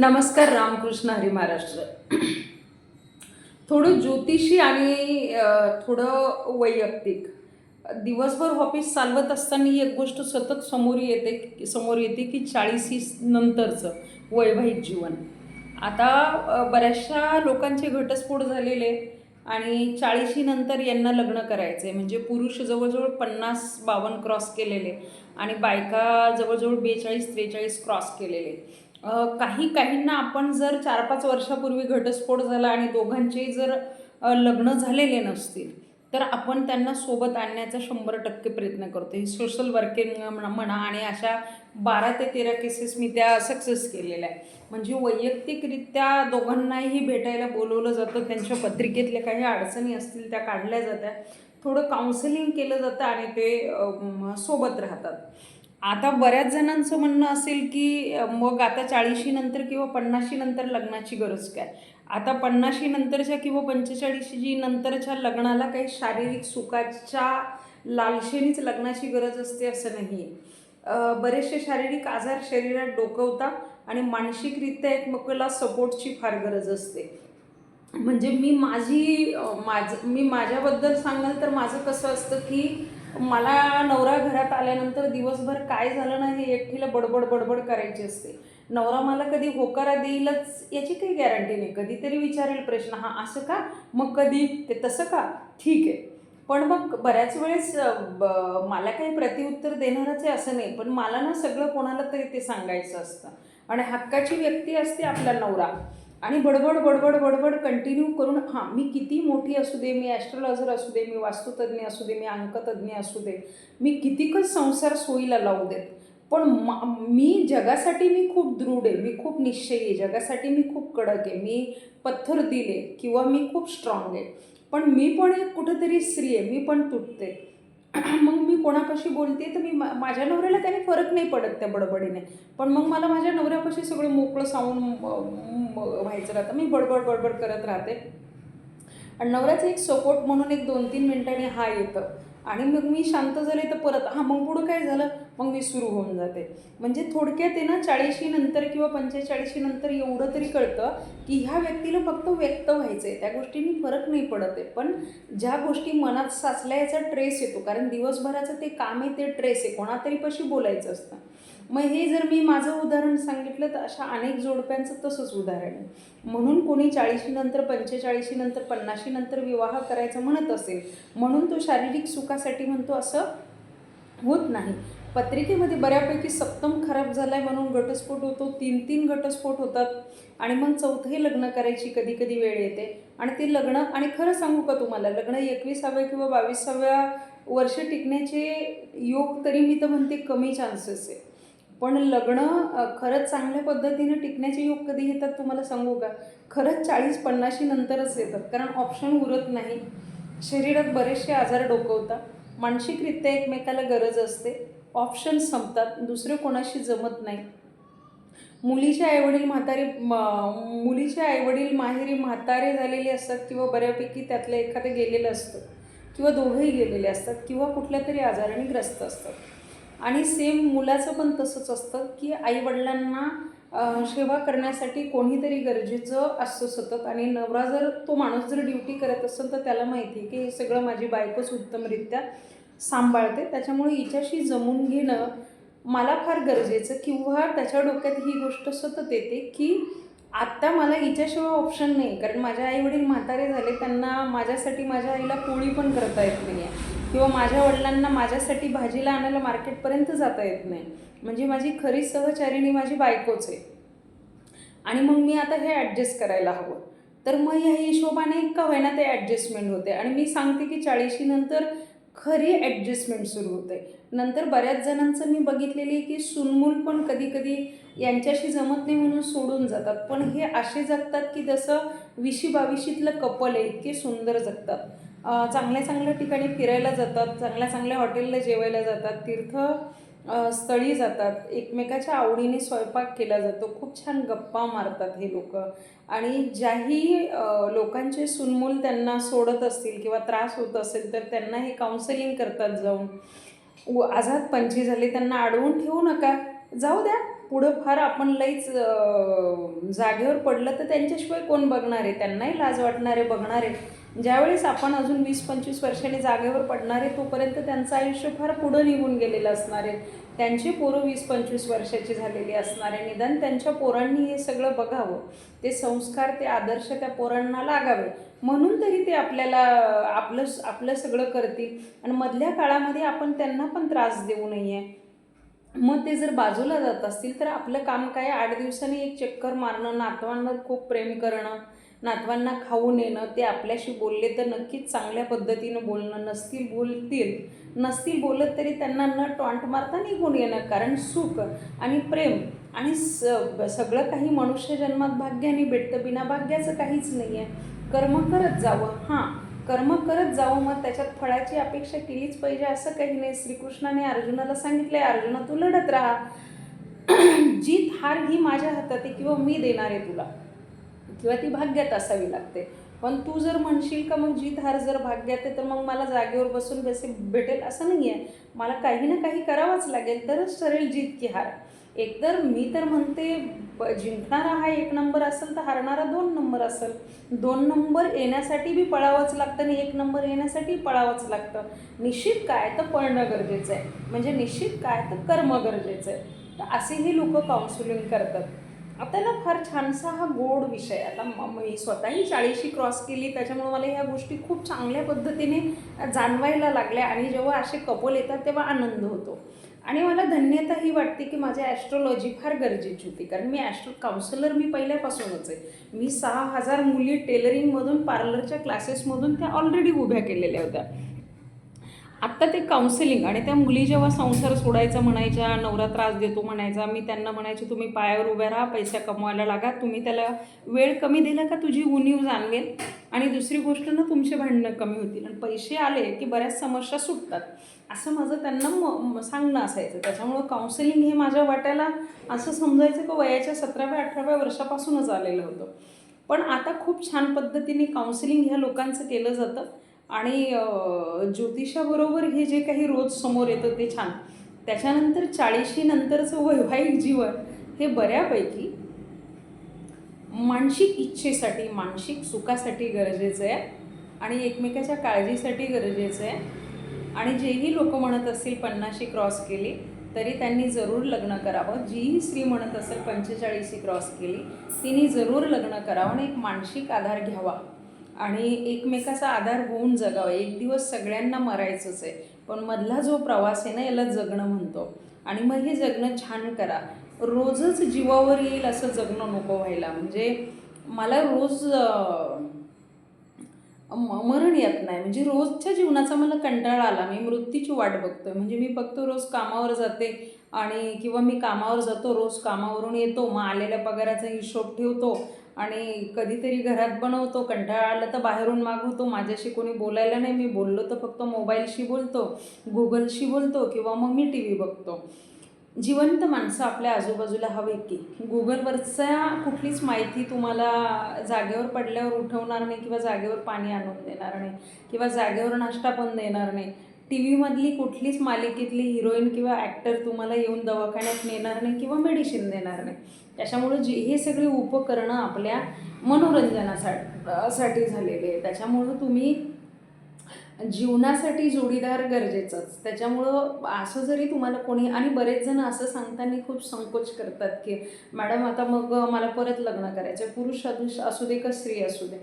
नमस्कार रामकृष्ण हरी महाराष्ट्र. थोडं ज्योतिषी आणि थोडं वैयक्तिक. दिवसभर ऑफिस चालवत असताना एक गोष्ट सतत समोर येते समोर येते की चाळीसी नंतरचं वैवाहिक जीवन. आता बऱ्याचशा लोकांचे घटस्फोट झालेले आणि चाळीशी नंतर यांना लग्न करायचं आहे म्हणजे पुरुष जवळजवळ पन्नास बावन्न क्रॉस केलेले आणि बायका जवळजवळ बेचाळीस त्रेचाळीस क्रॉस केलेले. काही काहींना आपण जर चार पाच वर्षापूर्वी घटस्फोट झाला आणि दोघांचेही जर लग्न झालेले नसतील तर आपण त्यांना सोबत आणण्याचा शंभर टक्के प्रयत्न करतो. ही सोशल वर्किंग म्हणा आणि अशा बारा ते तेरा केसेस मी त्या सक्सेस केलेल्या आहे म्हणजे वैयक्तिकरित्या दोघांनाही भेटायला बोलवलं जातं त्यांच्या पत्रिकेतल्या काही अडचणी असतील त्या काढल्या जातात. थोडं काउन्सिलिंग केलं जातं आणि ते सोबत राहतात. आता बऱ्याच जणांचं म्हणणं असेल की मग आता चाळीशी नंतर किंवा पन्नाशी नंतर लग्नाची गरज काय? आता पन्नाशी नंतरच्या किंवा पंचेचाळीशी नंतरच्या लग्नाला काही शारीरिक सुखाच्या लालशेनीच लग्नाची गरज असते असं नाही आहे बरेचसे शारीरिक आजार शरीरात डोकवता आणि मानसिकरित्या एकमेकाला सपोर्टची फार गरज असते. म्हणजे मी माझी माझं मी माझ्याबद्दल सांगाल तर माझं कसं असतं की मला नवरा घरात आल्यानंतर दिवसभर काय झालं ना हे एकटीला बडबड बडबड करायची असते. नवरा मला कधी होकारा देईलच याची काही गॅरंटी नाही. कधीतरी विचारेल प्रश्न हा असं का? मग कधी? ते तसं का? ठीक आहे. पण मग बऱ्याच वेळेस ब- मला काही प्रतिउत्तर देणारच आहे असं नाही. पण मला ना सगळं कोणाला तरी ते सांगायचं असतं. आणि हक्काची व्यक्ती असते आपला नवरा. आणि बडबड बडबड बडबड कंटिन्यू करून हां मी किती मोठी असू दे मी ॲस्ट्रॉलॉजर असू दे मी वास्तुतज्ञ असू दे मी अंकतज्ञ असू दे मी कितीकच संसार सोयीला लावू देत. पण मा- मी जगासाठी मी खूप दृढ आहे मी खूप निश्चयी आहे जगासाठी मी खूप कडक आहे मी पत्थर दिले किंवा मी खूप स्ट्रॉंग आहे. पण मी पण एक कुठंतरी स्त्री आहे मी पण तुटते. मग मी कोणापाशी बोलते तर मी मा- माझ्या नवऱ्याला त्याने फरक नाही पडत त्या बडबडीने. पण मग मला माझ्या नवऱ्यापाशी सगळं मोकळं साऊंड व्हायचं राहतं. मी बडबड बडबड करत राहते. आणि नवऱ्याचं एक सपोर्ट म्हणून एक दोन तीन मिनिटांनी हा येतं. आणि मग मी शांत झाले तर परत हां मग पुढं काय झालं? मग मी सुरू होऊन जाते. म्हणजे थोडक्यात आहे ना चाळीशी नंतर किंवा पंचेचाळीशी नंतर एवढं तरी कळतं की ह्या व्यक्तीला फक्त व्यक्त व्हायचं आहे त्या गोष्टींनी फरक नाही पडत आहे. पण ज्या गोष्टी मनात साचल्या याचा ट्रेस येतो. कारण दिवसभराचं ते काम आहे ते ट्रेस आहे. कोणातरी पशी बोलायचं असतं. मग हे जर मी माझं उदाहरण सांगितलं तर अशा अनेक जोडप्यांचं तसंच उदाहरण आहे. म्हणून कोणी चाळीशी नंतर पंचेचाळीशी नंतर पन्नाशी नंतर विवाह करायचं म्हणत असेल म्हणून तो शारीरिक सुखासाठी म्हणतो असं होत नाही. पत्रिकेमध्ये बऱ्यापैकी सप्तम खराब झाला आहे म्हणून घटस्फोट होतो. तीन तीन घटस्फोट होतात. आणि मग चौथंही लग्न करायची कधी कधी वेळ येते. आणि ते लग्न आणि खरं सांगू का तुम्हाला? लग्न एकविसाव्या किंवा बावीसाव्या वर्ष टिकण्याचे योग तरी मी तर म्हणते कमी चान्सेस आहे. पण लग्न खरंच चांगल्या पद्धतीने टिकण्याचे योग कधी येतात तुम्हाला सांगू का? खरंच चाळीस पन्नाशी नंतरच येतात. कारण ऑप्शन उरत नाही. शरीरात बरेचसे आजार डोकवतात. मानसिकरित्या एकमेकाला गरज असते. ऑप्शन संपतात दुसरे कोणाशी जमत नाही. मुलीचे आईवडील म्हातारे म- मुलीचे आईवडील माहेरी म्हातारे झालेले असतात किंवा बऱ्यापैकी त्यातलं एखादं गेलेलं असतं किंवा दोघंही गेलेले असतात किंवा कुठल्या तरी आजाराने ग्रस्त असतात. आणि सेम मुलाचं पण तसंच असतं की आईवडिलांना सेवा करण्यासाठी कोणीतरी गरजेचं असतं सतत आणि नवरा जर तो माणूस जर ड्युटी करत असेल तर त्याला माहिती आहे की हे सगळं माझी बायकोच उत्तमरित्या सांभाळते. त्याच्यामुळे हिच्याशी जमून घेणं मला फार गरजेचं. किंवा त्याच्या डोक्यात ही गोष्ट सतत येते की आत्ता मला हिच्याशिवाय ऑप्शन नाही. कारण माझ्या आईवडील म्हातारे झाले त्यांना माझ्यासाठी माझ्या आईला पोळी पण करता येत नाही आहे किंवा माझ्या वडिलांना माझ्यासाठी भाजीला आणायला मार्केटपर्यंत जाता येत नाही. म्हणजे माझी खरी सहचारिणी माझी बायकोच आहे. आणि मग मी आता हे ॲडजस्ट करायला हवं. तर मग ह्या हिशोबाने का होईना ते ॲडजस्टमेंट होते. आणि मी सांगते की चाळीशीनंतर खरी ॲडजस्टमेंट सुरू होते. नंतर बऱ्याच जणांचं मी बघितलेली आहे की सुनमूल पण कधीकधी यांच्याशी जमत नाही म्हणून सोडून जातात. पण हे असे जगतात की जसं विशी बावीशीतलं कपल आहे इतके सुंदर जगतात. चांगल्या चांगल्या ठिकाणी फिरायला जातात चांगल्या चांगल्या हॉटेलला जेवायला जातात तीर्थ स्थळी जातात. एकमेकाच्या आवडीने स्वयंपाक केला जातो. खूप छान गप्पा मारतात हे लोक. आणि ज्याही लोकांचे सुनमूल त्यांना सोडत असतील किंवा त्रास होत असेल तर त्यांना हे काउन्सिलिंग करतात जाऊन. आझाद पंची झाले. त्यांना अडवून ठेवू नका. जाऊ द्या. पुढं फार आपण लईच जागेवर पडलं तर त्यांच्याशिवाय कोण बघणार आहे? त्यांनाही लाज वाटणारे बघणार आहे. ज्यावेळेस आपण अजून वीस पंचवीस वर्षांनी जागेवर पडणार आहे तोपर्यंत त्यांचं आयुष्य फार पुढं निघून गेलेलं असणार आहे. त्यांची पोरं वीस पंचवीस वर्षाची झालेली असणार आहे. निदान त्यांच्या पोरांनी हे सगळं बघावं. ते संस्कार ते आदर्श त्या पोरांना लागावे. म्हणून तरी ते आपल्याला आपलं आपलं सगळं करतील. आणि मधल्या काळामध्ये आपण त्यांना पण त्रास देऊ नये. मग ते जर बाजूला जात असतील तर आपलं काम काय? आठ दिवसांनी एक चक्कर मारणं नातवांवर खूप प्रेम करणं नातवांना खाऊ नेणं ते आपल्याशी बोलले तर नक्कीच चांगल्या पद्धतीनं बोलणं नसतील बोलतील नसतील बोलत तरी त्यांना न टॉन्ट मारता निघून येणं कारण सुख आणि प्रेम आणि स सगळं काही मनुष्य जन्मात भाग्याने भेटतं बिना भाग्याचं काहीच नाही आहे कर्म करत जावं हां कर्म करत जावं मग त्याच्यात फळाची अपेक्षा केलीच पाहिजे असं काही नाही. श्रीकृष्णाने अर्जुनाला सांगितलं आहे अर्जुना तू लढत राहा. जीत हार ही माझ्या हातात आहे किंवा मी देणार आहे तुला. किंवा ती भाग्यात असावी लागते. पण तू जर म्हणशील का मग जीत हार जर भाग्यात आहे तर मग मला जागेवर बसून बेसे भेटेल असं नाही आहे मला काही ना काही करावंच लागेल तरच ठरेल जीत की हार. एकतर मी तर म्हणते ब- जिंकणारा हा एक नंबर असेल तर हारणारा दोन नंबर असेल. दोन नंबर येण्यासाठी बी पळावंच लागतं आणि एक नंबर येण्यासाठी पळावंच लागतं. निश्चित काय तर पळणं गरजेचं आहे. म्हणजे निश्चित काय तर कर्म गरजेचं आहे. तर असे हे लोक काउन्सिलिंग करतात. आता ना फार छानसा हा गोड विषय आता मी स्वतःही चाळीशी क्रॉस केली त्याच्यामुळे मला ह्या गोष्टी खूप चांगल्या पद्धतीने जाणवायला लागल्या आणि जेव्हा असे कपल येतात तेव्हा आनंद होतो. आणि मला धन्यता ही वाटते की माझी ॲस्ट्रॉलॉजी फार गरजेची होती. कारण मी ॲस्ट्रो काउन्सिलर मी पहिल्यापासूनच आहे. मी सहा हजार मुली टेलरिंगमधून पार्लरच्या क्लासेसमधून त्या ऑलरेडी उभ्या केलेल्या होत्या. आत्ता ते काउन्सिलिंग आणि त्या मुली जेव्हा संसार सोडायचा म्हणायच्या नवरा त्रास देतो म्हणायचा मी त्यांना म्हणायचे तुम्ही पायावर उभ्या राहा पैसा कमवायला लागा तुम्ही त्याला वेळ कमी दिला का तुझी उणीव जाणवेल? आणि दुसरी गोष्ट ना तुमचे भांडणं कमी होतील आणि पैसे आले की बऱ्याच समस्या सुटतात. असं माझं त्यांना म म- सांगणं असायचं. त्याच्यामुळं काउन्सिलिंग हे माझ्या वाट्याला असं समजायचं की वयाच्या सतराव्या अठराव्या वर्षापासूनच आलेलं होतं. पण आता खूप छान पद्धतीने काउन्सिलिंग ह्या लोकांचं केलं जातं. आणि ज्योतिषाबरोबर हे जे काही रोज समोर येतं ते छान. त्याच्यानंतर चाळीशी नंतरचं वैवाहिक जीवन हे बऱ्यापैकी मानसिक इच्छेसाठी मानसिक सुखासाठी गरजेचं आहे आणि एकमेकाच्या काळजीसाठी गरजेचं आहे. आणि जेही लोक म्हणत असतील पन्नाशी क्रॉस केली तरी त्यांनी जरूर लग्न करावं. जीही स्त्री म्हणत असेल पंचेचाळीशी क्रॉस केली तिने जरूर लग्न करावं आणि एक मानसिक आधार घ्यावा. आणि एकमेकाचा आधार होऊन जगावं. एक दिवस सगळ्यांना मरायचंच आहे. पण मधला जो प्रवास आहे ना याला जगणं म्हणतो. आणि मग हे जगणं छान करा. रोजच जीवावर येईल असं जगणं नको व्हायला. म्हणजे मला रोज मरण येत नाही. म्हणजे रोजच्या जीवनाचा मला कंटाळा आला. मी मृत्यूची वाट बघतोय. म्हणजे मी फक्त रोज कामावर जाते आणि किंवा मी कामावर जातो रोज कामावरून येतो मग आलेल्या पगाराचा हिशोब ठेवतो. आणि कधीतरी घरात बनवतो कंटाळा आला तर बाहेरून मागवतो. माझ्याशी कोणी बोलायला नाही. मी बोललो तर फक्त मोबाईलशी बोलतो गुगलशी बोलतो किंवा मग मी टी व्ही बघतो. जिवंत माणसं आपल्या आजूबाजूला हवे की. गुगलवरच्या कुठलीच माहिती तुम्हाला जागेवर पडल्यावर उठवणार नाही किंवा जागेवर पाणी आणून देणार नाही किंवा जागेवर नाश्ता पण देणार नाही. टी व्हीमधली कुठलीच मालिकेतली हिरोईन किंवा ॲक्टर तुम्हाला येऊन दवाखान्यात नेणार नाही किंवा मेडिसिन देणार नाही. त्याच्यामुळं जी हे सगळी उपकरणं आपल्या मनोरंजनासाठी साठी झालेले आहे त्याच्यामुळं तुम्ही जीवनासाठी जोडीदार गरजेचंच. त्याच्यामुळं असं जरी तुम्हाला कोणी आणि बरेच जण असं सांगताना खूप संकोच करतात की मॅडम आता मग मला परत लग्न करायचं पुरुष असू दे का स्त्री असू दे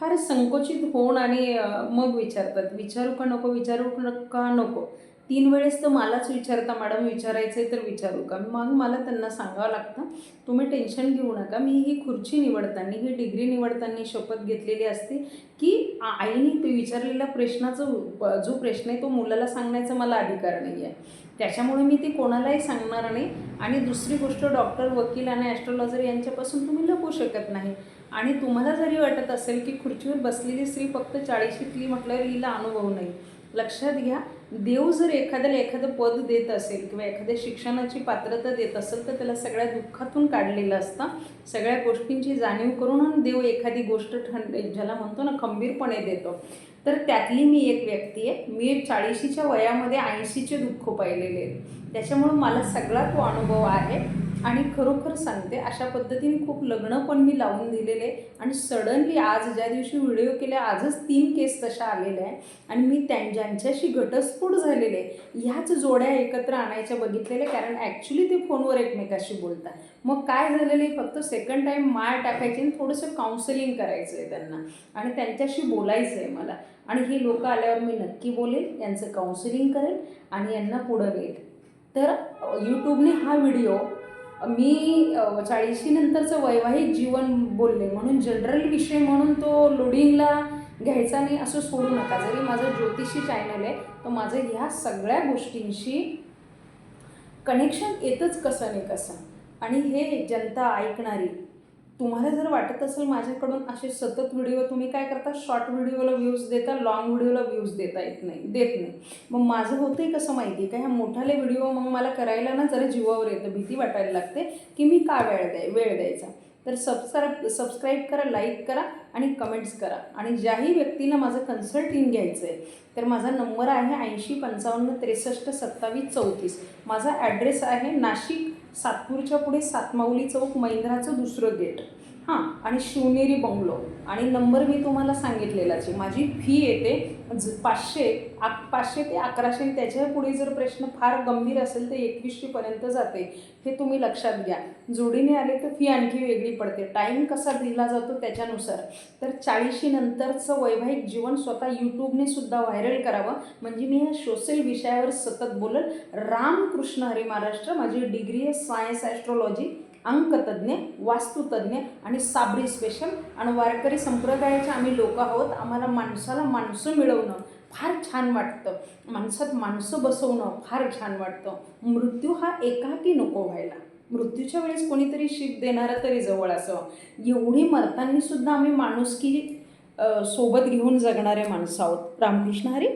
फार संकोचित होऊन आणि मग विचारतात. विचारू का नको? विचारू का नको? तीन वेळेस तर मलाच विचारता मॅडम विचारायचं आहे तर विचारू का? मग मला त्यांना सांगावं लागतं तुम्ही टेन्शन घेऊ नका. मी ही खुर्ची निवडताना ही डिग्री निवडताना शपथ घेतलेली असते की आईने ते विचारलेल्या प्रश्नाचं जो प्रश्न आहे तो मुलाला सांगण्याचा मला अधिकार नाही आहे. त्याच्यामुळे मी ते कोणालाही सांगणार नाही आणि दुसरी गोष्ट डॉक्टर वकील आणि ॲस्ट्रॉलॉजर यांच्यापासून तुम्ही लपू शकत नाही. आणि तुम्हाला जरी वाटत असेल की खुर्चीवर बसलेली स्त्री फक्त चाळीशीतली म्हटल्यावर हिला अनुभव नाही. लक्षात घ्या देव जर एखाद्याला एखादं पद देत असेल किंवा एखाद्या शिक्षणाची पात्रता देत असेल तर त्याला सगळ्या दुःखातून काढलेलं असतं. सगळ्या गोष्टींची जाणीव करून देव एखादी गोष्ट ठण ज्याला म्हणतो ना खंबीरपणे देतो. तर त्यातली मी एक व्यक्ती आहे. मी चाळीशीच्या वयामध्ये ऐंशीचे दुःख पाहिलेले आहेत. त्याच्यामुळं मला सगळा तो अनुभव आहे. आणि खरोखर सांगते अशा पद्धतीने खूप लग्न पण मी लावून दिलेले आणि सडनली आज ज्या दिवशी व्हिडिओ केले आजच तीन केस तशा आलेल्या आहे आणि मी त्या ज्यांच्याशी घटस्फोट झालेले ह्याच जोड्या एकत्र आणायच्या बघितलेल्या कारण ॲक्च्युली ते फोनवर एकमेकाशी बोलतात. मग काय झालेलं आहे फक्त सेकंड टाईम माळ टाकायची आणि थोडंसं काउन्सिलिंग करायचं आहे त्यांना. आणि त्यांच्याशी बोलायचं आहे मला. आणि हे लोक आल्यावर मी नक्की बोलेल यांचं काउन्सिलिंग करेल आणि यांना पुढं नेईल. तर यूट्यूबने हा व्हिडिओ मी चाळीशी चाळीशीनंतरचं वैवाहिक जीवन बोलले. म्हणून जनरल विषय म्हणून तो लोडिंगला घ्यायचा नाही असं सोडू नका. जरी माझं ज्योतिषी चॅनल आहे तर माझं ह्या सगळ्या गोष्टींशी कनेक्शन येतच कसं नाही कसं. आणि हे जनता ऐकणारी तुम्हाला जर वाटत असेल माझ्याकडून असे सतत व्हिडिओ तुम्ही काय करता? शॉर्ट व्हिडिओला व्ह्यूज देता लॉंग व्हिडिओला व्ह्यूज देता येत नाही देत नाही. मग माझं होतं आहे कसं माहिती आहे का? ह्या मोठाले व्हिडिओ मग मला करायला ना जरा जीवावर येतं भीती वाटायला लागते की मी का वेळ द्याय वेळ द्यायचा. तर सबस्क्राईब सबस्क्राईब करा लाईक करा आणि कमेंट्स करा. आणि ज्याही व्यक्तीला माझं कन्सल्टिंग घ्यायचं आहे तर माझा नंबर आहे ऐंशी पंचावन्न त्रेसष्ट सत्तावीस चौतीस. माझा ॲड्रेस आहे नाशिक सातपूरच्या पुढे सातमाऊली चौक महिंद्राचं दुसरं गेट. हां आणि शिवनेरी बंगलो. आणि नंबर मी तुम्हाला सांगितलेलाच आहे. माझी फी येते ज- पाचशे आ पाचशे ते अकराशे. त्याच्या पुढे जर प्रश्न फार गंभीर असेल तर एकवीसशेपर्यंत जाते. हे तुम्ही लक्षात घ्या. जोडीने आले तर फी आणखी वेगळी पडते. टाईम कसा दिला जातो त्याच्यानुसार. तर चाळीशी नंतरचं वैवाहिक जीवन स्वतः यूट्यूबने सुद्धा व्हायरल करावं. म्हणजे मी या सोशल विषयावर सतत बोलल. रामकृष्ण हरी महाराष्ट्र माझी डिग्री आहे सायन्स ॲस्ट्रॉलॉजी अंकतज्ञ वास्तुतज्ञ आणि साबरी स्पेशल आणि वारकरी संप्रदायाचे आम्ही लोक आहोत. आम्हाला माणसाला माणसं मिळवणं फार छान वाटतं. माणसात माणसं बसवणं फार छान वाटतं. मृत्यू हा एकाकी नको व्हायला. मृत्यूच्या वेळेस कोणीतरी शीप देणारा तरी जवळ असं एवढी मरतांनी सुद्धा आम्ही माणुसकी सोबत घेऊन जगणारे माणसं आहोत. रामकृष्ण हरी.